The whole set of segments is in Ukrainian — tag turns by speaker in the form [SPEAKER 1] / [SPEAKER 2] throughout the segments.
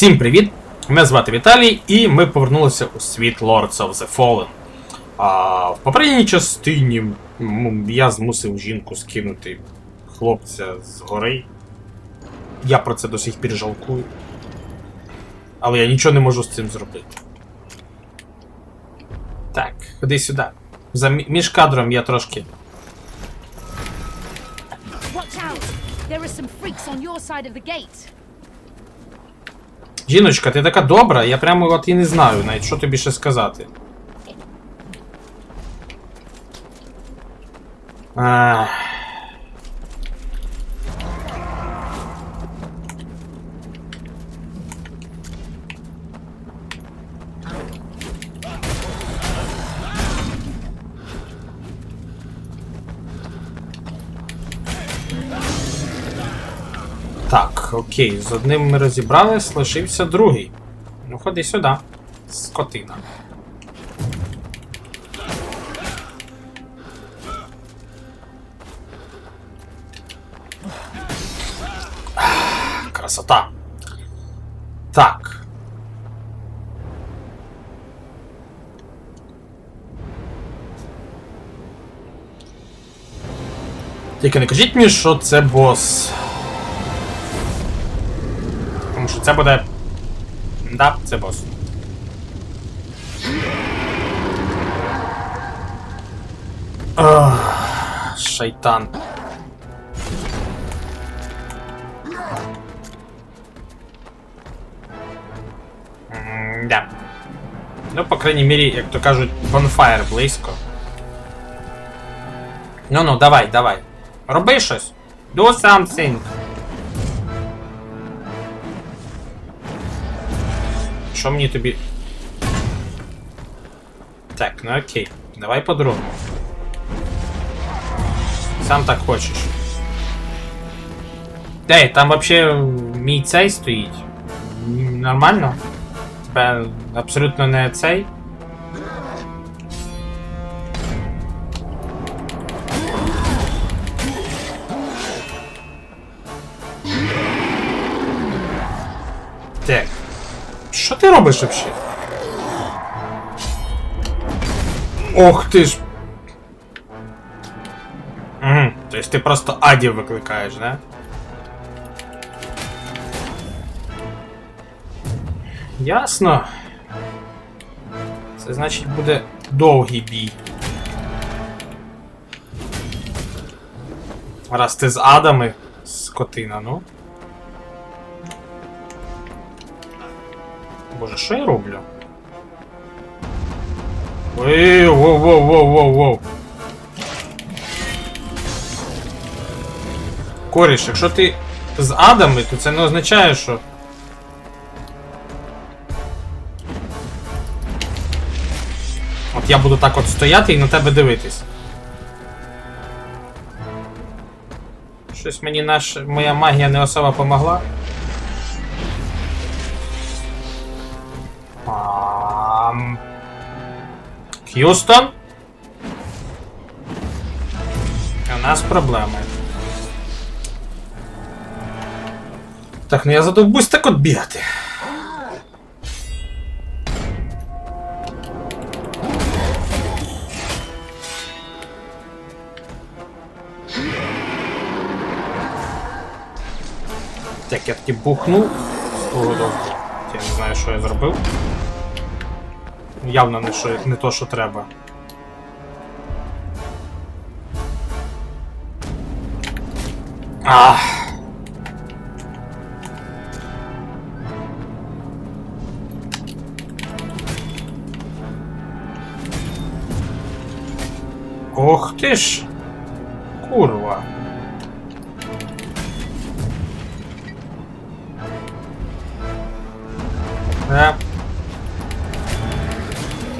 [SPEAKER 1] Всім привіт! Мене звати Віталій, і ми повернулися у світ Lords of the Fallen. А, в попередній частині я змусив жінку скинути хлопця з гори. Я про це до сих пір жалкую. Але я нічого не можу з цим зробити. Так, ходи сюди. За мі- між кадром я трошки. Жіночка, ти така добра, я прямо от і не знаю навіть, що тобі ще сказати. Ах. Окей, з одним ми розібрались, лишився другий. Ну, ходи сюди. Скотина. Красота. Так. Тільки не кажіть мені, що це бос. Що це буде. Да, це бос. Ах, шайтан. Да. Ну, по крайній мірі, як то кажуть, bonfire близько. Ну ну, давай, давай. Роби щось. Do something. Що мені тобі. Так, ну окей. Давай по-другому. Сам так хочеш. Ей, там вообще мій цей стоїть. Нормально? Тебе абсолютно не цей. Робиш вообще? Ох ти ж. Угу. Тобто ти просто адів викликаєш, да? Ясно. Це значить буде довгий бій. Раз ти з адами, скотина, ну. Що я роблю? Ой, воу, воу, воу, воу, воу. Коріш, якщо ти з адами, то це не означає, що. От я буду так от стояти і на тебе дивитись. Щось мені наш, моя магія не особо помогла. Х'юстон? У нас проблеми. Так, ну я задовбусь так от бігати. Так, я таки бухнув. Я не знаю, що я зробив. Явно не, що, не то, що треба. Ах. Ох ти ж! Курва.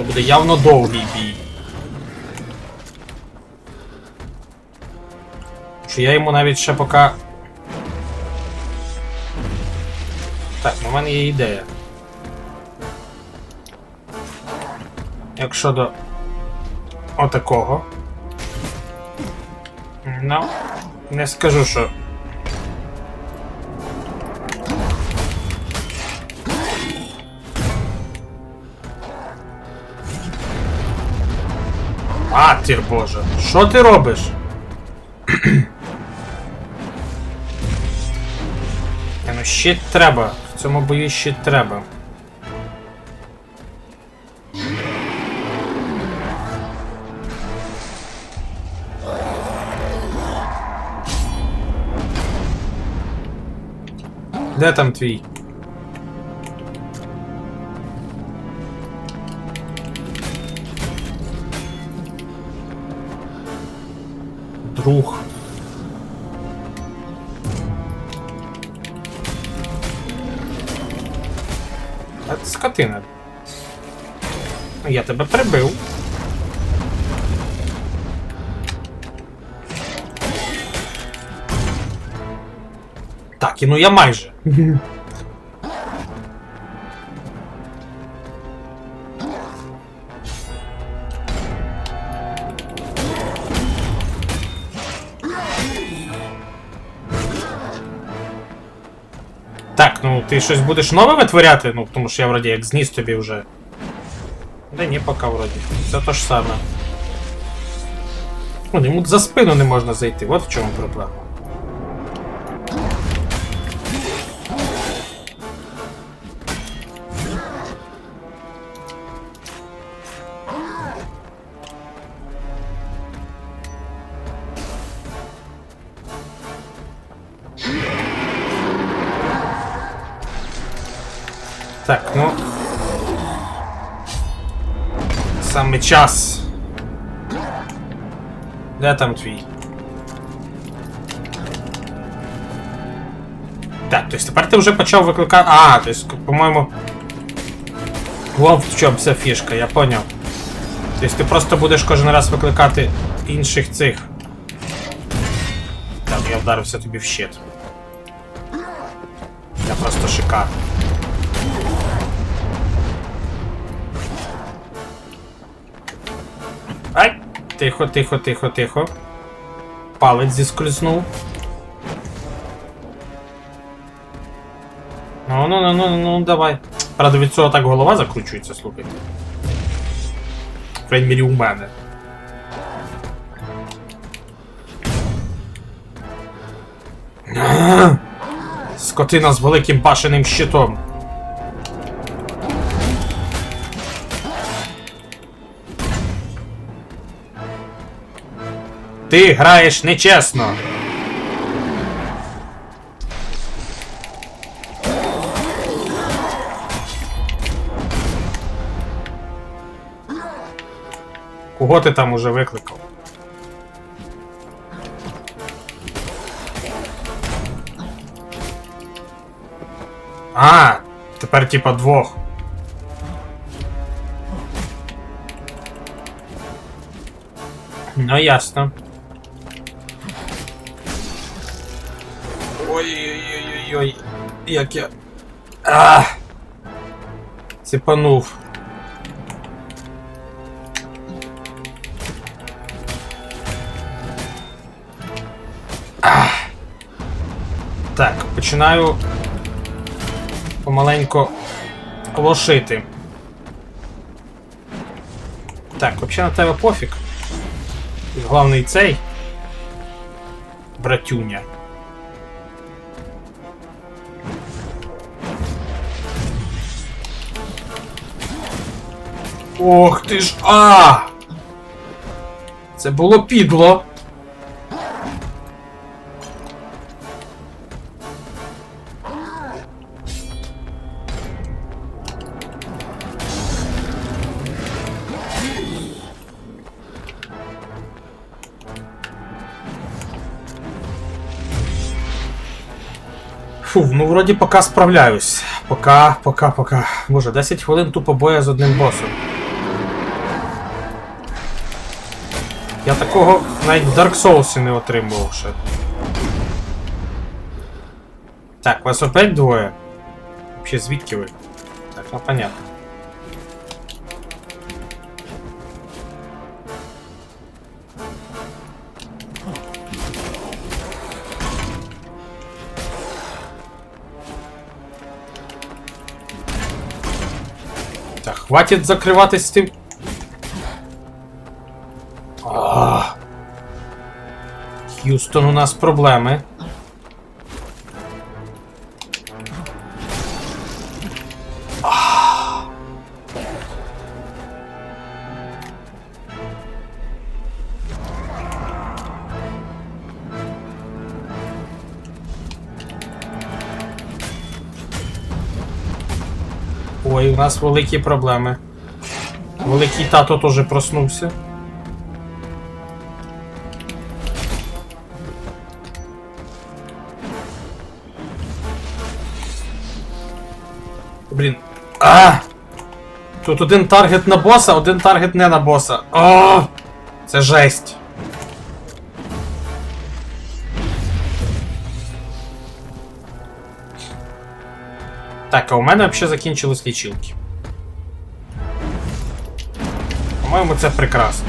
[SPEAKER 1] Це буде явно довгий бій. Що я йому навіть ще поки... Так, ну, у мене є ідея. Якщо до отакого. Ну, не скажу, що Матір Боже, що ти робиш? Та ну щит треба. В цьому бою щит треба. Де там твій? Скотина. Я тебе прибив. Так, і ну я майже. ти щось будеш нове витворяти? Ну, тому що я вроді як зніс тобі вже. Да ні, поки вроді. Все то ж саме. Ну, йому за спину не можна зайти, от в чому проблема. Час. Де там твій? Так, тобто тепер ти вже почав викликати. А, тобто, по-моєму. Вон в чому вся фішка, я поняв. Тобто ти просто будеш кожен раз викликати інших цих. Так, я вдарився тобі в щит. Я просто шикарно. Тихо, тихо, тихо, тихо. Палець зіскользнув. Ну, ну, ну, ну, ну, давай. Правда, від цього так голова закручується, слухайте. Крайній мірі у мене. Скотина з великим башеним щитом. Ти граєш нечесно. Кого ти там уже викликав? А, тепер типа двох. Ну ясно. Ой-ой-ой-ой-ой. Як я. А! Ціпанув. Так, починаю помаленько лошити. Так, взагалі на тебе пофіг. Главний цей. Братюня. Ох ти ж. А! Це було підло. Фу, ну вроді поки справляюсь. Пока, пока, пока. Боже, 10 хвилин тупо боя з одним босом. Я такого навіть в Dark Souls не отримував ще. Так, вас опять двоє. Вообще, звідки ви? Так, ну понятно. Так, хватит закриватись тим. Х'юстон, у нас проблеми. Ой, у нас великі проблеми. Великий тато теж проснувся. А! Тут один таргет на боса, один таргет не на боса. О! Це жесть. Так, а у мене взагалі закінчились лічилки. По-моєму, це прекрасно.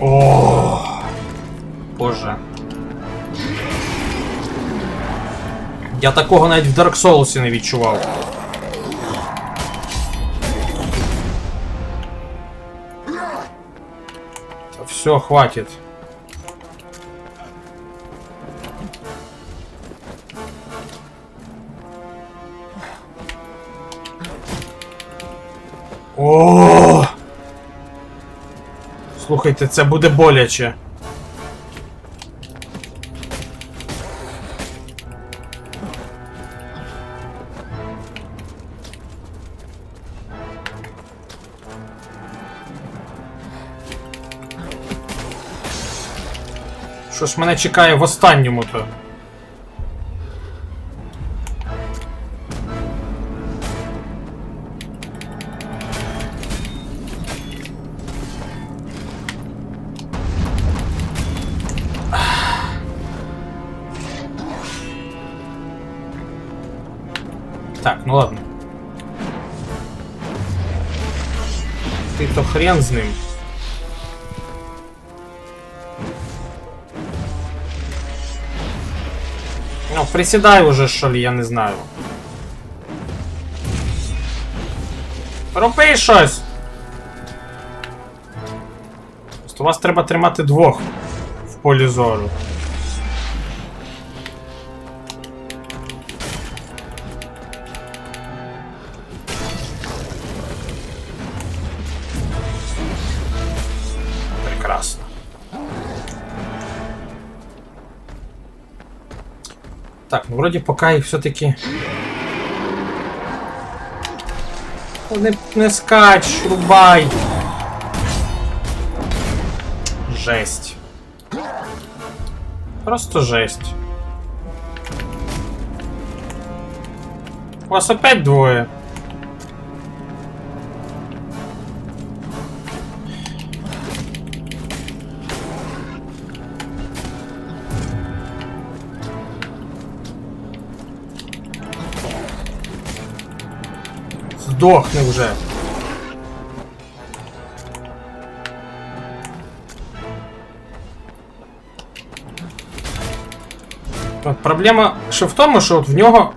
[SPEAKER 1] О, Боже. Я такого навіть в Dark Souls не відчував. Все, хватит. О! Слухайте, це буде боляче. Що ж мене чекає в останньому то? Так, ну ладно. Ты то хрен з ним. Присідай уже, що ли, я не знаю. Роби щось! Просто вас треба тримати двох в полі зору. Так, ну вроді поки їх все-таки. Не, не скач, рубай. Жесть. Просто жесть. У вас опять двое. Здохни вже. От проблема ще в тому, що от в нього.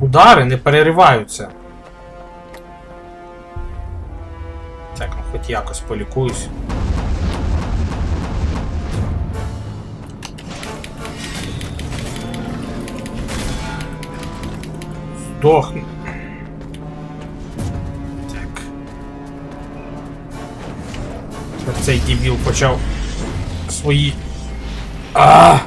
[SPEAKER 1] Удари не перериваються. Так, ну хоч якось полікуюсь. Здохну. Так. От Цей дебіл почав свої. А!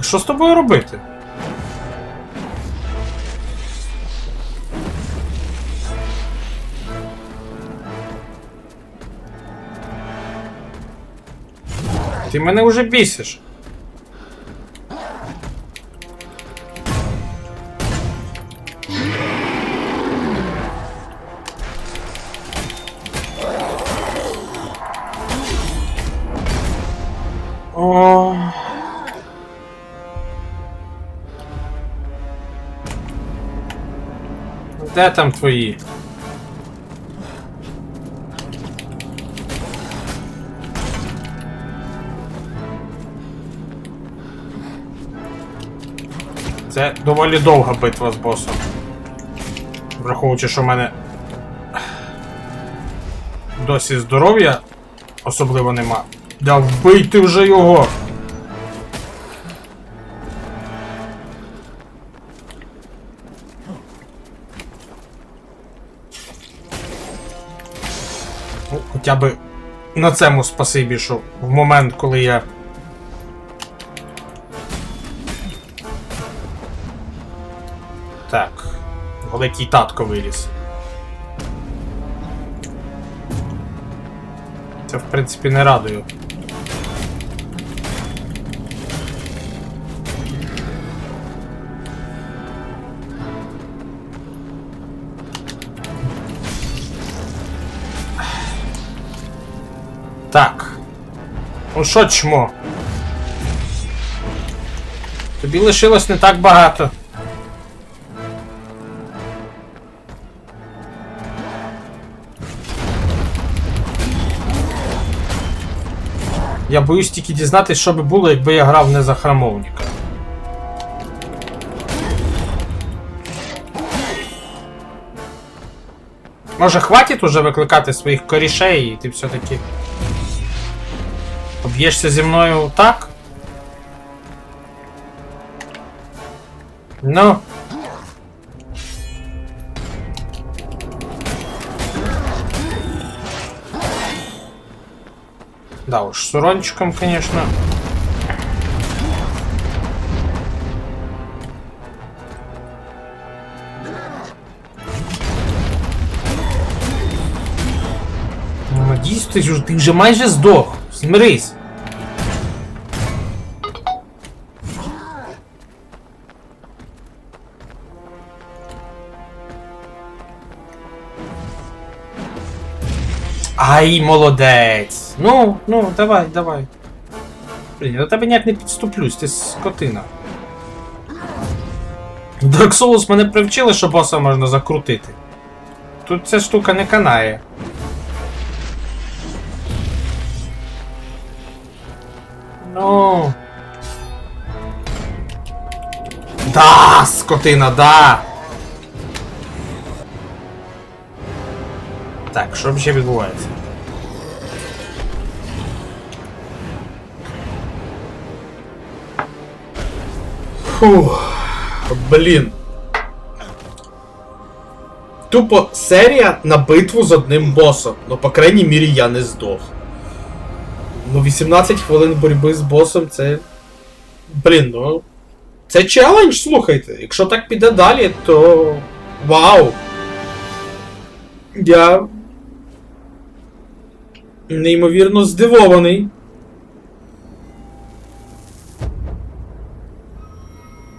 [SPEAKER 1] Що з тобою робити? ти мене вже бісиш. Де там твої? Доволі довга битва з босом. Враховуючи, що в мене досі здоров'я особливо нема. Да вбийте вже його! Ну, хоча би на цьому спасибі, що в момент, коли я. Великий татко виліз. Це, в принципі, не радує. Так. Ну що, чмо? Тобі лишилось не так багато. Я боюсь тільки дізнатися, що би було, якби я грав не за храмовника. Може, хватить уже викликати своїх корішей, і ти все-таки. Об'єшся зі мною так? Ну. Да уж, с урончиком, конечно. Ну, ти, ж- ти вже майже здох. Смирись. Ай, молодець. Ну, ну, давай, давай. Блін, я до тебе ніяк не підступлюсь, ти скотина. Dark Souls мене привчили, що боса можна закрутити. Тут ця штука не канає. Ну. Да, скотина, да. Так, що ще відбувається? Фух, блін. Тупо серія на битву з одним босом. Ну, по крайній мірі, я не здох. Ну, 18 хвилин боротьби з босом це. Блін, ну. Це челендж, слухайте. Якщо так піде далі, то. Вау! Я. Неймовірно здивований.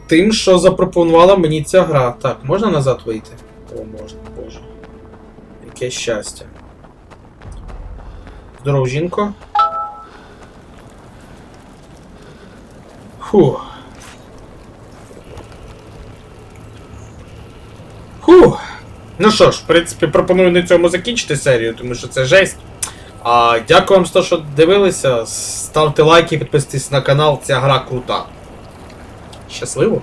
[SPEAKER 1] Тим, що запропонувала мені ця гра. Так, можна назад вийти? О, можна, боже. Яке щастя. Здоров, жінко. Фух. Фух. Ну що ж, в принципі, пропоную на цьому закінчити серію, тому що це жесть. А, дякую вам за те, що дивилися. Ставте лайки, підписуйтесь на канал, ця гра крута. Щасливо!